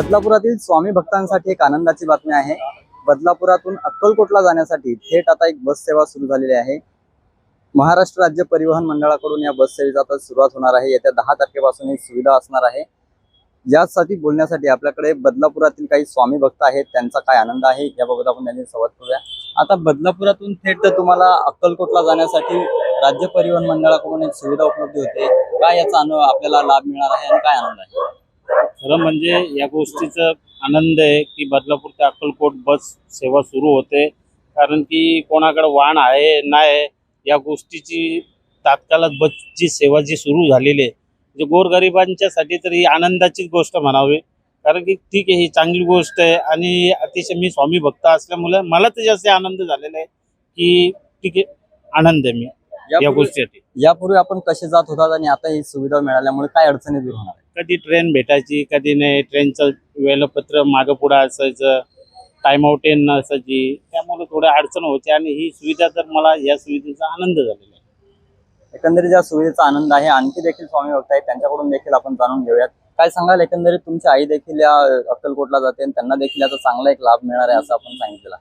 बदलापुरातील स्वामी भक्तांसाठी एक आनंदाची बातमी आहे. बदलापुरातून अक्कलकोटला जाण्यासाठी थेट आता एक बस सेवा सुरू झालेली आहे. महाराष्ट्र राज्य परिवहन मंडळाकडून या बस सेवेचा आता सुरुवात होणार आहे. येत्या दहा तारखेपासून ही सुविधा असणार आहे. यासाठी बोलण्यासाठी आपल्याकडे बदलापुरातील काही स्वामी भक्त आहेत. त्यांचा काय आनंद आहे याबाबत आपण त्यांनी संवाद करूया. आता बदलापुरातून थेट तुम्हाला अक्कलकोटला जाण्यासाठी राज्य परिवहन मंडळाकडून एक सुविधा उपलब्ध होते. काय याचा अनु आपल्याला लाभ मिळणार आहे आणि काय आनंद आहे? खरं म्हणजे या गोष्टीचा आनंद आहे की बदलापूर ते अक्कलकोट बस सेवा सुरू होते. कारण की कोणाकडे वाहन आहे नाही या गोष्टीची तात्काळच बसची सेवा जी सुरू झालेली आहे म्हणजे गोरगरिबांच्यासाठी तर ही आनंदाचीच गोष्ट म्हणावी. कारण की ठीक आहे ही चांगली गोष्ट आहे आणि अतिशय मी स्वामी भक्त असल्यामुळे मला तर जास्त आनंद झालेला आहे की ठीक आहे आनंद आहे मी या गोष्टीसाठी. यापूर्वी आपण कसे जात होतात आणि आता ही सुविधा मिळाल्यामुळे काय अडचणी दूर होणार? कधी ट्रेन भेटायची कधी नाही ट्रेनचं वेळापत्र मागं पुढं असायचं टाइम आउट ट्रेन नसायची त्यामुळे थोड्या अडचण व्हायची आणि ही सुविधा तर मला या सुविधेचा आनंद झालेला आहे. एकंदरीत या सुविधेचा आनंद आहे. आणखी देखील स्वामी भक्त आहेत त्यांच्याकडून देखील आपण जाणून घेऊयात. काय सांगाल? एकंदरीत तुमची आई देखील या अक्कलकोटला जाते आणि त्यांना देखील याचा चांगला एक लाभ मिळणार आहे असं आपण सांगितलं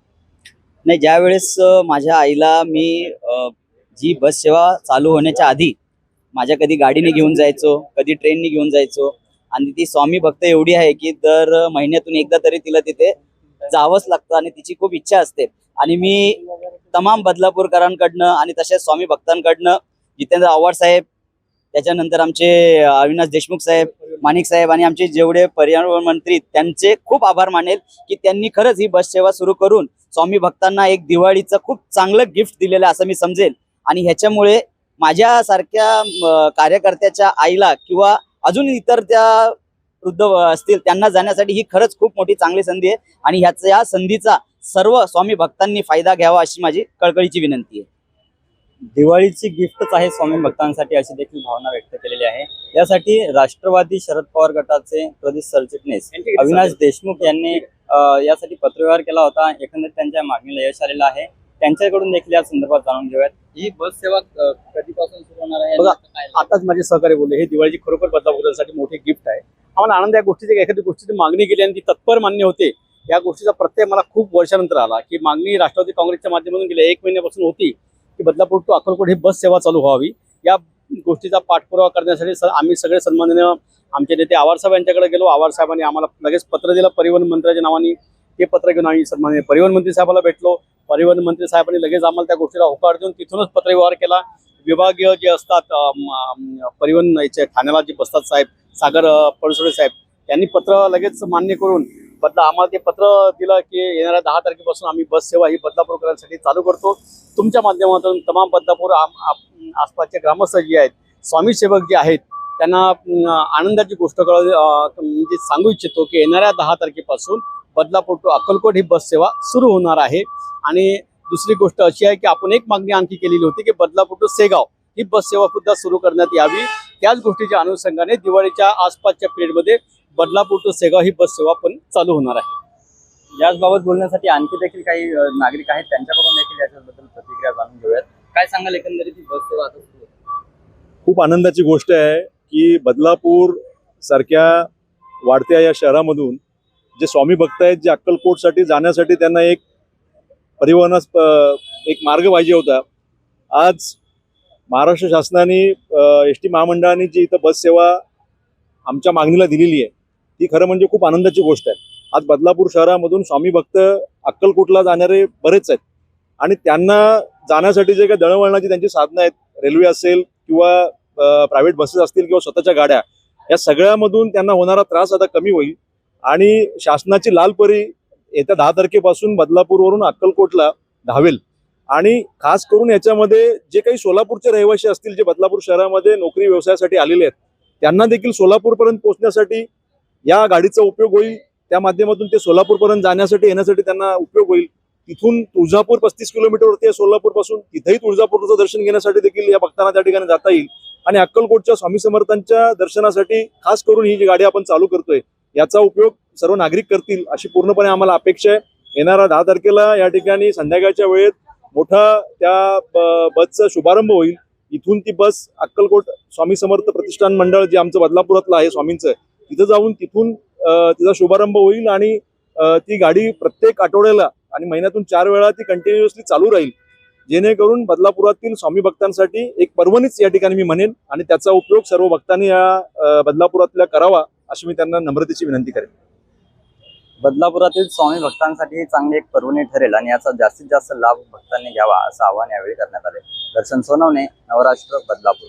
नाही ज्या वेळेस अ, माझ्या आईला मी जी बस सेवा चालू होण्याच्या आधी माझ्या कधी गाडीने घेऊन जायचो कधी ट्रेनने घेऊन जायचो. आणि ती स्वामी भक्त एवढी आहे की दर महिन्यातून एकदा तरी तिला तिथे जावंच लागतं आणि तिची खूप इच्छा असते. आणि मी तमाम बदलापूरकरांकडनं आणि तसेच स्वामी भक्तांकडनं जितेंद्र आव्हाड साहेब त्याच्यानंतर आमचे अविनाश देशमुख साहेब माणिक साहेब आणि आमचे जेवढे पर्यावरण मंत्री त्यांचे खूप आभार मानेल की त्यांनी खरंच ही बस सेवा सुरू करून स्वामी भक्तांना एक दिवाळीचं खूप चांगलं गिफ्ट दिलेलं असं मी समजेल. आणि ह्याच्यामुळे माझ्यासारख्या कार्यकर्त्याच्या आईला किंवा अजून इतर त्या वृद्ध असतील त्यांना जाण्यासाठी ही खरंच खूप मोठी चांगली संधी आहे. आणि ह्याचा या संधीचा सर्व स्वामी भक्तांनी फायदा घ्यावा अशी माझी कळकळीची विनंती आहे. दिवाळीची गिफ्टच आहे स्वामी भक्तांसाठी अशी देखील भावना व्यक्त केलेली आहे. यासाठी राष्ट्रवादी शरद पवार गटाचे प्रदेश सरचिटणीस अविनाश देशमुख यांनी यासाठी पत्रव्यवहार केला होता. एकंदरीत त्यांच्या मागणीला यश आलेलं आहे. त्यांच्याकडून देखील या संदर्भात जाणून घेऊयात. ही बस सेवा कधीपासून सुरू होणार आहे? बघा? आताच माझे सहकारी बोलले हे दिवाळीची खरोखर बदलापूरसाठी मोठी गिफ्ट आहे. आम्हाला आनंद या गोष्टीची एखादी गोष्टीची मागणी केली आणि ती तत्पर मान्य होते. या गोष्टीचा प्रत्यय मला खूप वर्षानंतर आला की मागणी राष्ट्रवादी काँग्रेसच्या माध्यमातून गेल्या एक महिन्यापासून होती की बदलापूर टू अक्कलकोट ही बस सेवा चालू व्हावी. या गोष्टीचा पाठपुरावा करण्यासाठी आम्ही सगळे सन्माननीय आमचे नेते आवार साहेब यांच्याकडे गेलो. आवार साहेबांनी आम्हाला लगेच पत्र दिलं परिवहन मंत्र्याच्या नावाने. ते पत्र घेऊन आम्ही सन्मान्य परिवहन मंत्री साहेबाला भेटलो. परिवहन मंत्री साहेबांनी लगेच आम्हाला त्या गोष्टीला होकार देऊन तिथूनच पत्रव्यवहार केला. विभागीय जे असतात परिवहन याचे ठाण्याला जे बसतात साहेब सागर अ, पळसोडे साहेब त्यांनी पत्र लगेच मान्य करून बदला आम्हाला ते पत्र दिलं की येणाऱ्या दहा तारखेपासून आम्ही बस सेवा ही बदलापूरकरांसाठी चालू करतो. तुमच्या माध्यमातून तमाम बदलापूर आम- आसपासचे ग्रामस्थ जे आहेत स्वामी सेवक जे आहेत त्यांना आनंदाची गोष्ट कळ म्हणजे सांगू इच्छितो की येणाऱ्या दहा तारखेपासून बदलापूर टू अक्कलकोट ही बस सेवा सुरू होणार आहे. आणि दुसरी गोष्ट अशी आहे की आपण एक मागणी आणखी केलेली होती की बदलापूर टू सेगाव ही बस सेवा सुद्धा सुरू करण्यात यावी. त्याच गोष्टीच्या अनुषंगाने दिवाळीच्या आसपासच्या पिरियडमध्ये बदलापूर टू सेगाव ही बस सेवा पण चालू होणार आहे. याचबाबत बोलण्यासाठी आणखी देखील काही नागरिक आहेत. त्यांच्याकडून देखील याच्याबद्दल प्रतिक्रिया जाणून घेऊयात. काय सांगाल एकंदरीत ही बस सेवा आता सुरू? होते? खूप आनंदाची गोष्ट आहे की बदलापूर सारख्या वाढत्या या शहरामधून जे स्वामी भक्त आहेत जे अक्कलकोटसाठी जाण्यासाठी त्यांना एक परिवहनास एक मार्ग पाहिजे होता. आज महाराष्ट्र शासनाने एस टी महामंडळाने जी इथं बस सेवा आमच्या मागणीला दिलेली आहे ती खरं म्हणजे खूप आनंदाची गोष्ट आहे. आज बदलापूर शहरामधून स्वामी भक्त अक्कलकोटला जाणारे बरेच आहेत आणि त्यांना जाण्यासाठी जे काही दळणवळणाची त्यांची साधनं आहेत रेल्वे असेल किंवा प्रायव्हेट बसेस असतील किंवा स्वतःच्या गाड्या या सगळ्यामधून त्यांना होणारा त्रास आता कमी होईल. आणि शासनाची लालपरी येत्या दहा तारखेपासून बदलापूरवरून अक्कलकोटला धावेल. आणि खास करून याच्यामध्ये जे काही सोलापूरचे रहिवासी असतील जे बदलापूर शहरामध्ये नोकरी व्यवसायासाठी आलेले आहेत त्यांना देखील सोलापूरपर्यंत पोहोचण्यासाठी या गाडीचा उपयोग होईल. त्या माध्यमातून ते सोलापूरपर्यंत जाण्यासाठी येण्यासाठी त्यांना उपयोग होईल. तिथून तुळजापूर पस्तीस किलोमीटरवरती आहे सोलापूरपासून तिथेही तुळजापूरचं दर्शन घेण्यासाठी देखील या भक्तांना त्या ठिकाणी जाता येईल. आणि अक्कलकोटच्या स्वामी समर्थांच्या दर्शनासाठी खास करून ही जी गाडी आपण चालू करतोय याचा उपयोग सर्व नागरिक करतील अशी पूर्णपणे आम्हाला अपेक्षा आहे. येणाऱ्या दहा तारखेला या ठिकाणी संध्याकाळच्या वेळेत मोठा त्या ब- बसचा शुभारंभ होईल. इथून ती बस अक्कलकोट स्वामी समर्थ प्रतिष्ठान मंडळ जे आमचं बदलापुरातलं आहे स्वामींचं तिथं जाऊन तिथून तिचा शुभारंभ होईल आणि ती गाडी प्रत्येक आठवड्याला आणि महिन्यातून चार वेळा ती कंटिन्युअसली चालू राहील. जेणेकरून बदलापुरातील स्वामी भक्तांसाठी एक पर्वणीच या ठिकाणी मी म्हणेन आणि त्याचा उपयोग सर्व भक्तांनी या बदलापुरातल्या करावा अशी मी त्यांना नम्रतेची विनंती करेन. बदलापुरातील स्वामी भक्तांसाठी चांगले चांगली एक पर्वणी ठरेल आणि याचा जास्तीत जास्त लाभ भक्तांनी घ्यावा असं आवाहन यावेळी करण्यात आले. दर्शन सोनवणे नवराष्ट्र बदलापूर.